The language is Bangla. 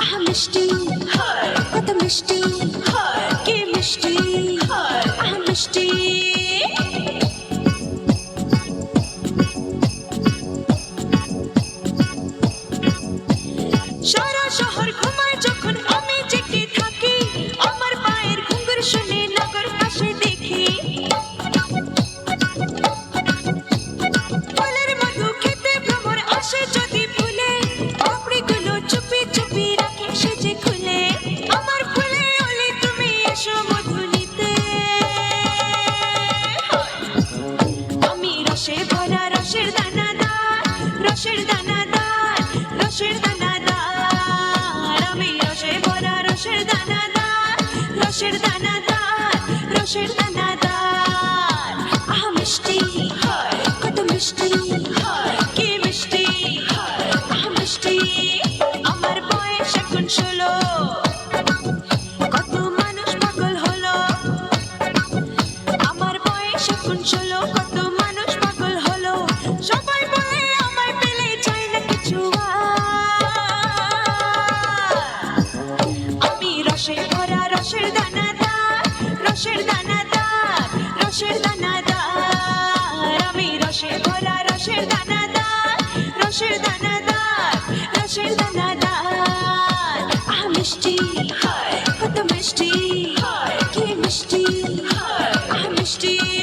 আহা মিষ্টি কত মিষ্টি কি মিষ্টি আহ মিষ্টি। রসের দানাদার রসের দানাদার রসের দানাদার আমি রসে ভরা রসের দানাদার রসের দানাদার রসের দানাদার আহা, মিষ্টি কত মিষ্টি কি মিষ্টি আহা, মিষ্টি রসে ভরা, রসের দানাদার রসের দানাদার রসের দানাদার। আমি রসে ভরা, রসের দানাদার রসের দানাদার রসের দানাদার। আহ, মিষ্টি কত মিষ্টি কি মিষ্টি আহ, মিষ্টি।